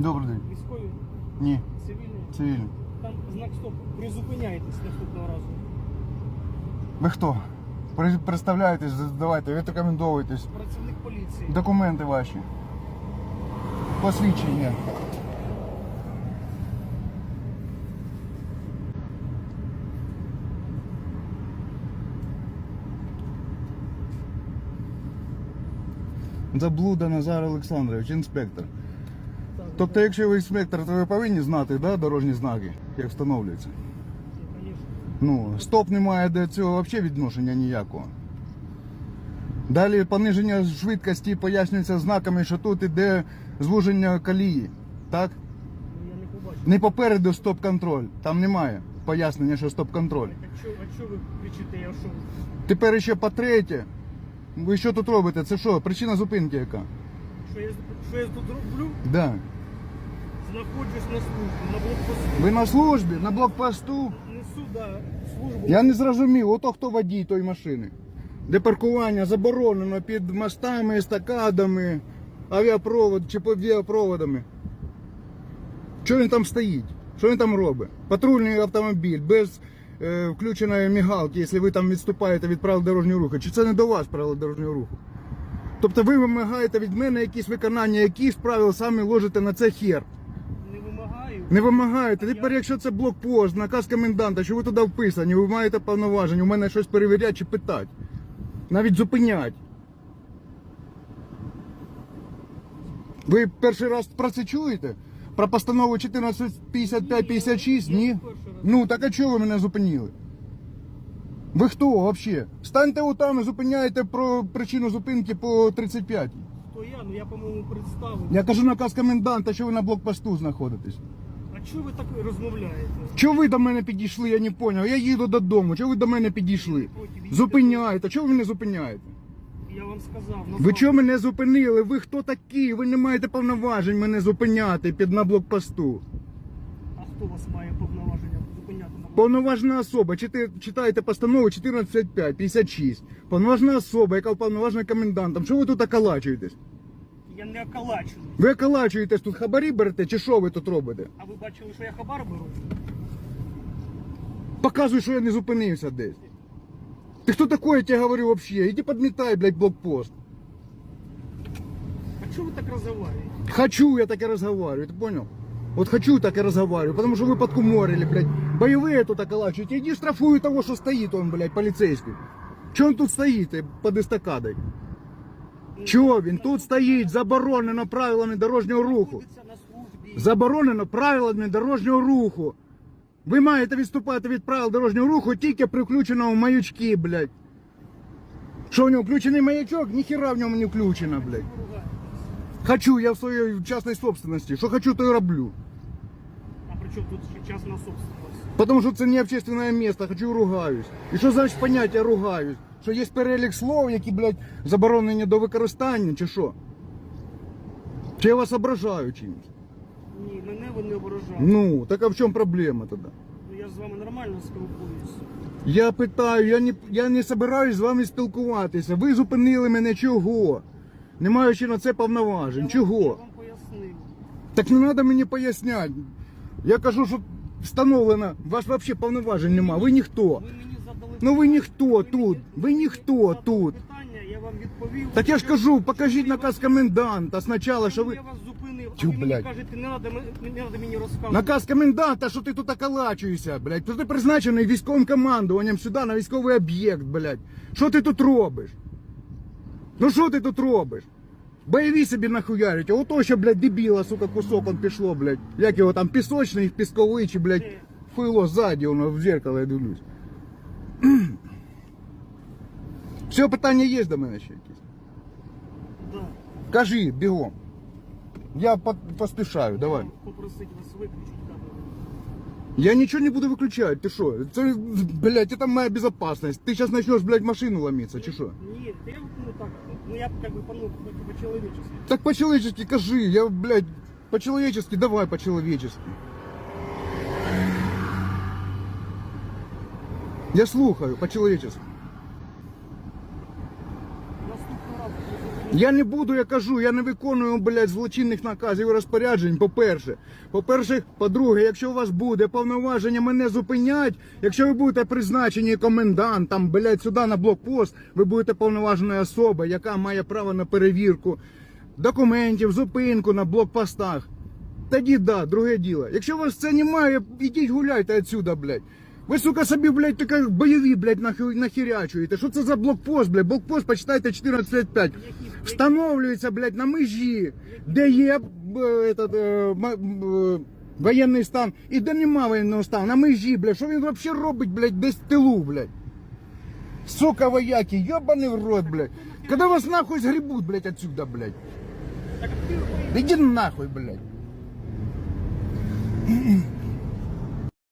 Добрий день. Військові, Ні, цивільні. цивільний. Там знак стоп. Призупиняйтесь наступного разу. Ви хто? При- Представляєтесь, давайте, відрекомендовуйтесь. Працівник поліції. Документи ваші. Посвідчення. Заблуда Назар Олександрович, інспектор. Тобто, якщо ви інспектор, то ви повинні знати да, дорожні знаки, як встановлюються. Ну, стоп не має до цього взагалі відношення ніякого. Далі пониження швидкості пояснюється знаками, що тут іде звуження колії. Так? Не попереду стоп-контроль. Там немає пояснення, що стоп-контроль. А що, а ви кричите? Я що? Тепер ще по-третє. Ви що тут робите? Це що? Причина зупинки яка? Що я, що я тут роблю? Да. Знаходжусь на службі, на блокпосту. Ви на службі, на блокпосту. Несу, да, службу. Я не зрозумів, ото хто водій тої машини. Де паркування заборонено під мостами, естакадами, авіапровод чи авіапроводами. Що він там стоїть? Що він там робить? Патрульний автомобіль без е, включеної мігалки, якщо ви там відступаєте від правил дорожнього руху. Чи це не до вас правила дорожнього руху? Тобто ви вимагаєте від мене якісь виконання, яких правил самі ложите на це хер. Не вимагаю. Вимагаєте. Тепер, якщо це блокпост, наказ коменданта, що ви туди вписані, ви маєте повноваження, у мене щось перевіряти чи питати. Навіть зупинять. Ви перший раз про це чуєте? Про постанову 1455-56? Ні? Ну, так а чого ви мене зупинили? Ви хто взагалі? Станьте отам і зупиняєте про причину зупинки по 35. То я, ну я, по-моєму, представив. Я кажу наказ коменданта, що ви на блокпосту знаходитесь. А чого ви так розмовляєте? Чого ви до мене підійшли, я не зрозумів. Я їду додому. Чого ви до мене підійшли? Зупиняєте. Чого ви мене зупиняєте? Я вам сказав. Ви чого мене зупинили? Ви хто такі? Ви не маєте повноважень мене зупиняти під на блокпосту. А хто вас має повноваження зупиняти на Повноважна особа. Чити- Читаєте постанову 1455, 56. Повноважна особа, яка уповноважена комендантом. Що ви тут околачуєтесь? Я не окалачений. Ви околачуєтесь тут хабарі берете, чи що ви тут робите? А ви бачили, що я хабар беру? Показуй, що я не зупинився десь. Ти хто такой, я тебе говорю взагалі? Іди підмітай, блядь, блокпост. А чого ви так розговорюєте? Хочу я так и разговариваю, ты понял? Вот хочу так и разговариваю, потому что вы подкуморили, блядь. Боевые тут околачиваете. Иди штрафуй того, что стоит он, блядь, полицейский. Че он тут стоит э, под эстакадой? Чого він тут стоїть? Заборонено правилами дорожнього руху. Заборонено правилами дорожнього руху. Ви маєте відступати від правил дорожнього руху тільки при включеному маячки, блядь. Що в нього включений маячок? Ніхіра в ньому не включено, блядь. Хочу, я в своей частной собственности. Что хочу, то и роблю. А при чому тут ще частна собственность? Потому что это не общественное место, хочу ругаюсь. І що значить поняття ругаюсь? Що є перелік слов, які, блядь, заборонені до використання, чи що? Чи я вас ображаю чимось? Ні, мене ви не ображаєте. Ну, так а в чому проблема тоді? Ну я ж з вами нормально спілкуюсь. Я питаю, я не, я не собираюсь з вами спілкуватися. Ви зупинили мене чого? Не маючи на це повноважень. Я Чого? Вам, я вам пояснив. Так не треба мені поясняти. Я кажу, що встановлено, ваш взагалі повноважень нема. Ви ніхто. Ви мені задали Ну ви ніхто тут. мені- Ви мені ніхто тут. Питання, я вам відповів. Так я ж кажу, покажіть наказ коменданта спочатку, що ви. Я вас зупинив, Тю, а ви мені блядь. кажете, не треба, не треба мені розказувати. Наказ коменданта, що ти тут околачуєшся, блядь. Ти призначений військовим командуванням сюди на військовий об'єкт, блядь. Що ти тут робиш? Ну що ти тут робиш? Бойові собі нахуярить, а ото що, блядь, дебіла, сука, кусок он пішло, блядь. Як його там, пісочний, пісковий, чи, блядь, Де? фило ззаді, воно в зеркало я дивлюсь. Все, питання є до мене ще якісь? Да. Кажи, бігом. Я по- поспішаю, давай. Попросить вас виключити камеру. Я ничего не буду выключать, ты что? Это, блядь, это моя безопасность. Ты сейчас начнешь, блядь, машину ломиться, чи что? Ні, та я ну так, ну я как бы ну, по-человечески. Так по-человечески кажи, я, блядь, по-человечески, давай по-человечески. Я слухаю, по-человечески. Я не буду, я кажу, я не виконую, блядь, злочинних наказів і розпоряджень, по-перше. По-перше, по-друге, якщо у вас буде повноваження мене зупинять, якщо ви будете призначені комендантом, блядь, сюди на блокпост, ви будете повноваженою особою, яка має право на перевірку документів, зупинку на блокпостах. Тоді да, друге діло. Якщо у вас це немає, ідіть гуляйте отсюда, блядь. Ви, сука, собі, блядь, таке бойові, блядь, нахи- нахерячуєте. Що це за блокпост, блядь? Блокпост, почитайте 14.5. Встановлюється, блядь, на межі, де є б, этот, е, ма- м, е, воєнний стан і де нема воєнного стану. На межі, блядь. Що він взагалі робить, блядь, десь в тилу, блядь? Сука, вояки, ебаний в рот, блядь. Когда вас нахуй сгребут, блядь, отсюда, блядь? Так, ты, Иди нахуй, блядь.